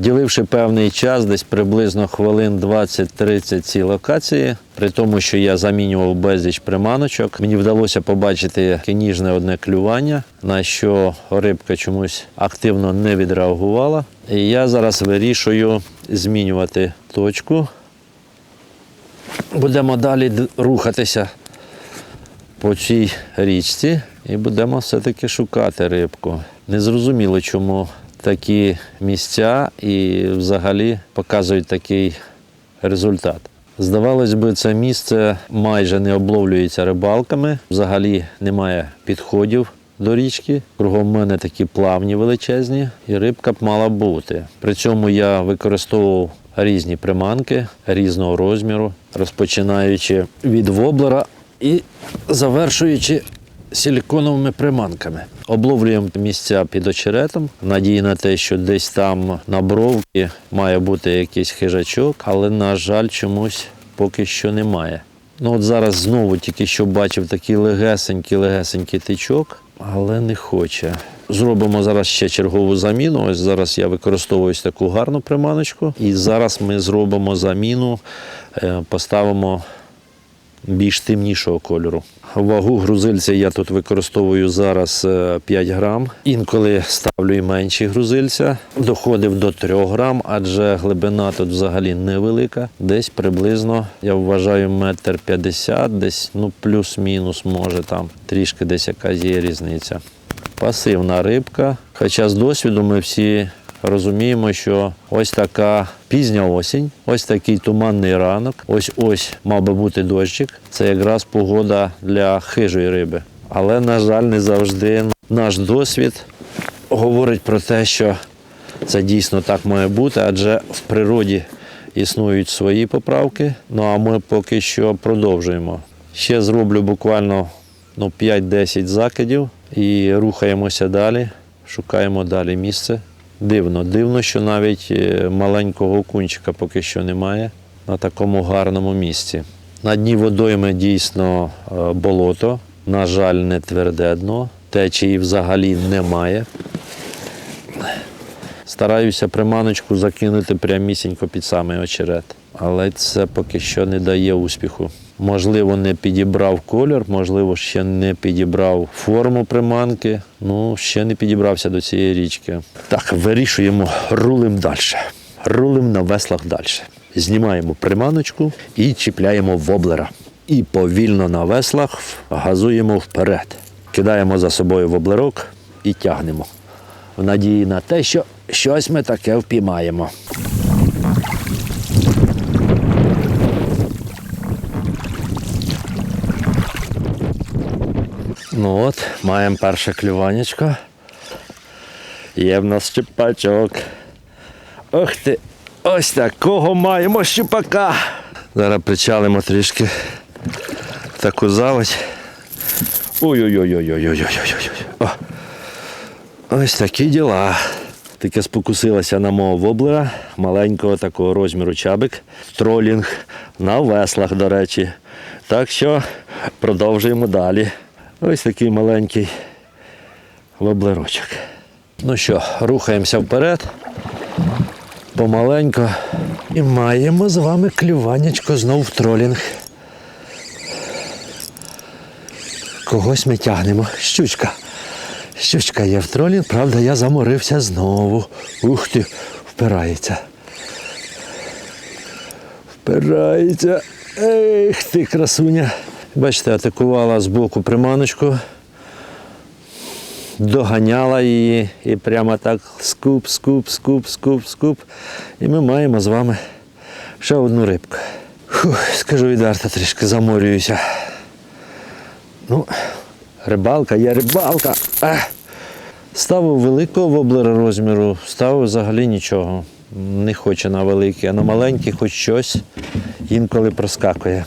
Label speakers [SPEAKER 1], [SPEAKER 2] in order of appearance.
[SPEAKER 1] Діливши певний час, десь приблизно хвилин 20-30 ці локації, при тому, що я замінював безліч приманочок, мені вдалося побачити таке ніжне одне клювання, на що рибка чомусь активно не відреагувала. І я зараз вирішую змінювати точку. Будемо далі рухатися по цій річці і будемо все-таки шукати рибку. Незрозуміло, чому такі місця і взагалі показують такий результат. Здавалось би, це місце майже не обловлюється рибалками, взагалі немає підходів до річки. Кругом мене такі плавні величезні, і рибка б мала бути. При цьому я використовував різні приманки різного розміру, розпочинаючи від воблера і завершуючи силіконовими приманками. Обловлюємо місця під очеретом. Надії на те, що десь там на бровці має бути якийсь хижачок, але, на жаль, чомусь поки що немає. Ну от зараз знову тільки що бачив такий легесенький, легесенький тичок, але не хоче. Зробимо зараз ще чергову заміну. Ось зараз я використовую таку гарну приманочку. І зараз ми зробимо заміну, е, поставимо більш темнішого кольору. Вагу грузильця я тут використовую зараз е, 5 грам. Інколи ставлю і менші грузильця. Доходив до 3 грам, адже глибина тут взагалі невелика. Десь приблизно, я вважаю, метр 50, десь ну плюс-мінус, може там трішки десь якась є різниця. Пасивна рибка. Хоча з досвіду ми всі розуміємо, що ось така пізня осінь, ось такий туманний ранок, ось ось мав би бути дощик. Це якраз погода для хижої риби. Але, на жаль, не завжди наш досвід говорить про те, що це дійсно так має бути, адже в природі існують свої поправки. Ну а ми поки що продовжуємо. Ще зроблю буквально ну, 5-10 закидів і рухаємося далі, шукаємо далі місце. Дивно, дивно, що навіть е, маленького кунчика поки що немає на такому гарному місці. На дні водойми дійсно е, болото, на жаль, не тверде дно, течії взагалі немає. Стараюся приманочку закинути прямісінько під самий очерет, але це поки що не дає успіху. Можливо, не підібрав колір, можливо, ще не підібрав форму приманки. Ну, ще не підібрався до цієї річки. Так, вирішуємо, рулим далі. Рулим на веслах далі. Знімаємо приманочку і чіпляємо воблера. І повільно на веслах газуємо вперед. Кидаємо за собою воблерок і тягнемо в надії на те, що щось ми таке впіймаємо. Ну от, маємо перше клюванечко. Є в нас щепачок. Ох ти, ось такого маємо щупака. Зараз причалимо трішки таку заводь. Ой-ой-ой-ой-ой-ой-ой-ой. О. Ось такі діла. Таке спокусилася на мого воблера, маленького такого розміру чабик. Тролінг на веслах, до речі. Так що продовжуємо далі. Ось такий маленький воблерочок. Ну що, рухаємося вперед. Помаленько. І маємо з вами клюванечко знов в тролінг. Когось ми тягнемо. Щучка. Щучка є в тролі, правда, я заморився знову. Ух ти, впирається. Впирається. Ех ти, красуня. Бачите, атакувала з боку приманочку, доганяла її і прямо так скуп, скуп, скуп, скуп, скуп. І ми маємо з вами ще одну рибку. Фух, скажу відверто, трішки заморююся. Ну, рибалка є рибалка. Ех. Ставив великого воблера розміру, ставив взагалі нічого. Не хоче на великий, а на маленький хоч щось інколи проскакує.